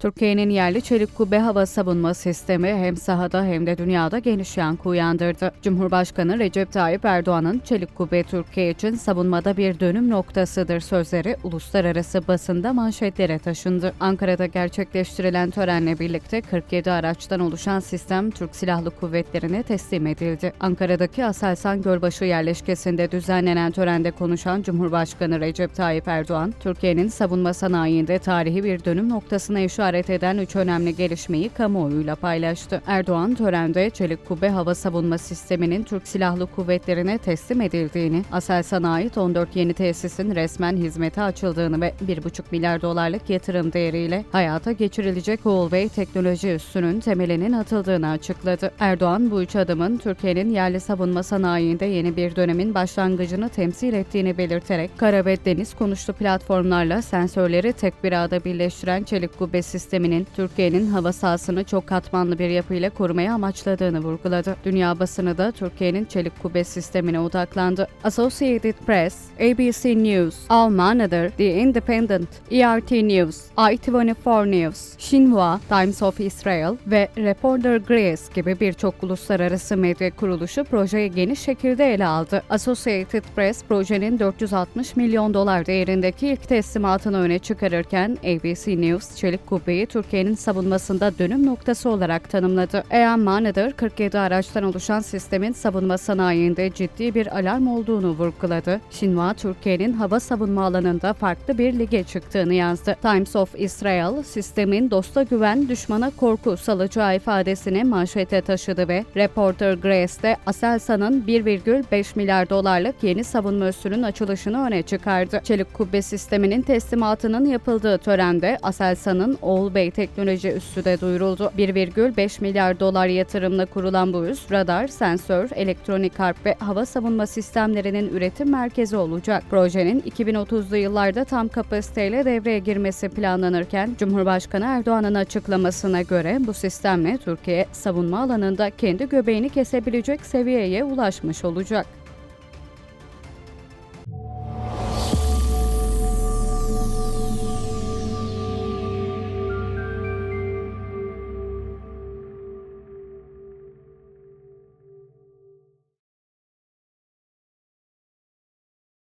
Türkiye'nin yerli çelik kubbe hava savunma sistemi hem sahada hem de dünyada geniş yankı uyandırdı. Cumhurbaşkanı Recep Tayyip Erdoğan'ın çelik kubbe Türkiye için savunmada bir dönüm noktasıdır sözleri uluslararası basında manşetlere taşındı. Ankara'da gerçekleştirilen törenle birlikte 47 araçtan oluşan sistem Türk Silahlı Kuvvetleri'ne teslim edildi. Ankara'daki Aselsan Gölbaşı yerleşkesinde düzenlenen törende konuşan Cumhurbaşkanı Recep Tayyip Erdoğan, Türkiye'nin savunma sanayinde tarihi bir dönüm noktasına işaret eden üç önemli gelişmeyi kamuoyuyla paylaştı. Erdoğan törende Çelik Kubbe Hava Savunma Sistemi'nin Türk Silahlı Kuvvetleri'ne teslim edildiğini, Aselsan'a ait 14 yeni tesisin resmen hizmete açıldığını ve 1,5 milyar dolarlık yatırım değeriyle hayata geçirilecek Huawei teknoloji üssünün temelinin atıldığını açıkladı. Erdoğan bu üç adımın Türkiye'nin yerli savunma sanayinde yeni bir dönemin başlangıcını temsil ettiğini belirterek kara ve deniz konuştu platformlarla sensörleri tek bir ağda birleştiren Çelik Kubbe sisteminin Türkiye'nin hava sahasını çok katmanlı bir yapıyla korumaya amaçladığını vurguladı. Dünya basını da Türkiye'nin Çelik Kubbe sistemine odaklandı. Associated Press, ABC News, Al Manader, The Independent, ERT News, I24 News, Xinhua, Times of Israel ve Reporter Grace gibi birçok uluslararası medya kuruluşu projeyi geniş şekilde ele aldı. Associated Press projenin 460 milyon dolar değerindeki ilk teslimatını öne çıkarırken ABC News, Çelik Kubbe'yi Türkiye'nin savunmasında dönüm noktası olarak tanımladı. Eyan Manader, 47 araçtan oluşan sistemin savunma sanayinde ciddi bir alarm olduğunu vurguladı. Xinhua, Türkiye'nin hava savunma alanında farklı bir lige çıktığını yazdı. Times of Israel, sistemin dosta güven, düşmana korku salacağı ifadesini manşete taşıdı ve Reporter Grace'de Aselsan'ın 1,5 milyar dolarlık yeni savunma üssünün açılışını öne çıkardı. Çelik Kubbe sisteminin teslimatının yapıldığı törende Aselsan'ın Oğul Bey teknoloji üssü de duyuruldu. 1,5 milyar dolar yatırımla kurulan bu üs, radar, sensör, elektronik harp ve hava savunma sistemlerinin üretim merkezi olacak. Projenin 2030'lu yıllarda tam kapasiteyle devreye girmesi planlanırken, Cumhurbaşkanı Erdoğan'ın açıklamasına göre bu sistemle Türkiye savunma alanında kendi göbeğini kesebilecek seviyeye ulaşmış olacak.